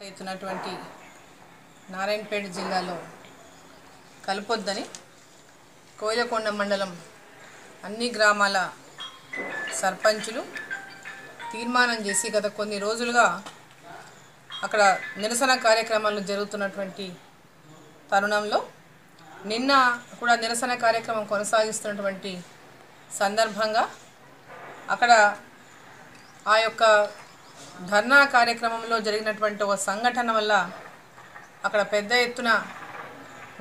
అవుతున్నటువంటి నారాయణపేట జిల్లాలో కలపొద్దని కోయిలకొండ మండలం అన్ని గ్రామాల సర్పంచులు తీర్మానం చేసి గత కొన్ని రోజులుగా అక్కడ నిరసన కార్యక్రమాలు జరుగుతున్నటువంటి తరుణంలో నిన్న కూడా నిరసన కార్యక్రమం కొనసాగిస్తున్నటువంటి సందర్భంగా అక్కడ ఆ యొక్క ధర్నా కార్యక్రమంలో జరిగినటువంటి ఒక సంఘటన వల్ల అక్కడ పెద్ద ఎత్తున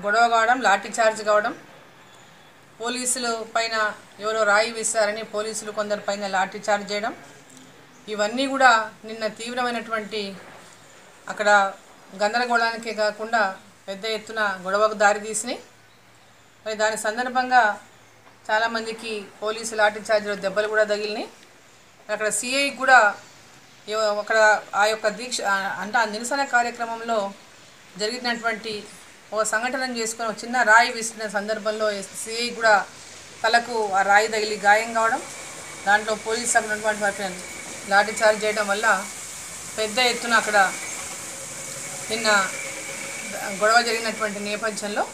గొడవ కావడం లాఠీ చార్జ్ కావడం. పోలీసులు పైన ఎవరో రాయి వేశారని పోలీసులు కొందరు పైన లాఠీ చార్జ్ చేయడం. ఇవన్నీ కూడా నిన్న తీవ్రమైనటువంటి అక్కడ గందరగోళానికే కాకుండా పెద్ద ఎత్తున గొడవకు దారి తీసినాయి. మరి దాని సందర్భంగా చాలామందికి పోలీసు లాఠీ చార్జ్లో దెబ్బలు కూడా తగిలినాయి. అక్కడ సిఐ కూడా అక్కడ ఆ యొక్క దీక్ష అంటే ఆ నిరసన కార్యక్రమంలో జరిగినటువంటి ఒక సంఘటన చేసుకుని ఒక చిన్న రాయి విసిరిన సందర్భంలో సిఐ కూడా తలకు ఆ రాయి తగిలి గాయం కావడం దాంట్లో పోలీసు అక్కడ ఉన్నటువంటి వారిని లాఠీ చార్జ్ చేయడం వల్ల పెద్ద ఎత్తున అక్కడ నిన్న గొడవ జరిగినటువంటి నేపథ్యంలో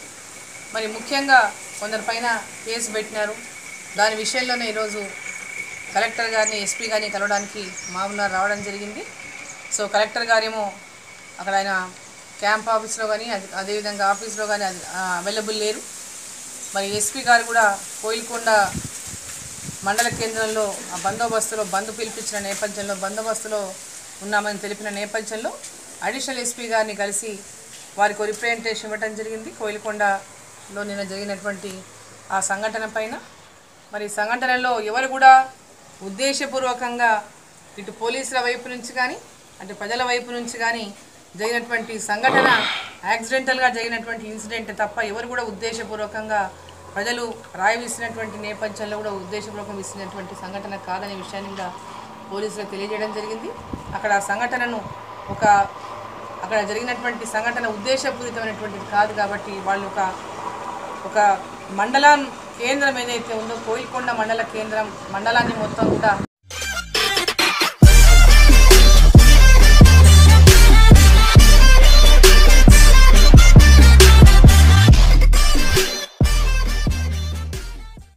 మరి ముఖ్యంగా కొందరిపైన కేసు పెట్టినారు. దాని విషయంలోనే ఈరోజు కలెక్టర్ గారిని ఎస్పీ గారిని కలవడానికి మామూలు రావడం జరిగింది. సో కలెక్టర్ గారేమో అక్కడ ఆయన క్యాంప్ ఆఫీస్లో కానీ అదేవిధంగా ఆఫీస్లో కానీ అవైలబుల్ లేరు. మరి ఎస్పీ గారు కూడా కోయిల్కొండ మండల కేంద్రంలో ఆ బందోబస్తులో బంద్ పిలిపించిన నేపథ్యంలో బందోబస్తులో ఉన్నామని తెలిపిన నేపథ్యంలో అడిషనల్ ఎస్పీ గారిని కలిసి వారికి రిప్రజెంటేషన్ ఇవ్వడం జరిగింది. కోయిలకొండలో నిన్న జరిగినటువంటి ఆ సంఘటన పైన. మరి సంఘటనలో ఎవరు కూడా ఉద్దేశపూర్వకంగా ఇటు పోలీసుల వైపు నుంచి కానీ అంటే ప్రజల వైపు నుంచి కానీ జరిగినటువంటి సంఘటన యాక్సిడెంటల్గా జరిగినటువంటి ఇన్సిడెంట్ తప్ప ఎవరు కూడా ఉద్దేశపూర్వకంగా ప్రజలు రాయి విసినటువంటి నేపథ్యంలో కూడా ఉద్దేశపూర్వకం విసినటువంటి సంఘటన కాదనే విషయాన్ని కూడా పోలీసులకు తెలియజేయడం జరిగింది. అక్కడ ఆ సంఘటనను ఒక అక్కడ జరిగినటువంటి సంఘటన ఉద్దేశపూరితమైనటువంటిది కాదు కాబట్టి వాళ్ళు ఒక ఒక మండలాన్ని కేంద్రం ఏదైతే ఉందో కోయిల్కొండ మండల కేంద్రం మండలాన్ని మొత్తం కూడా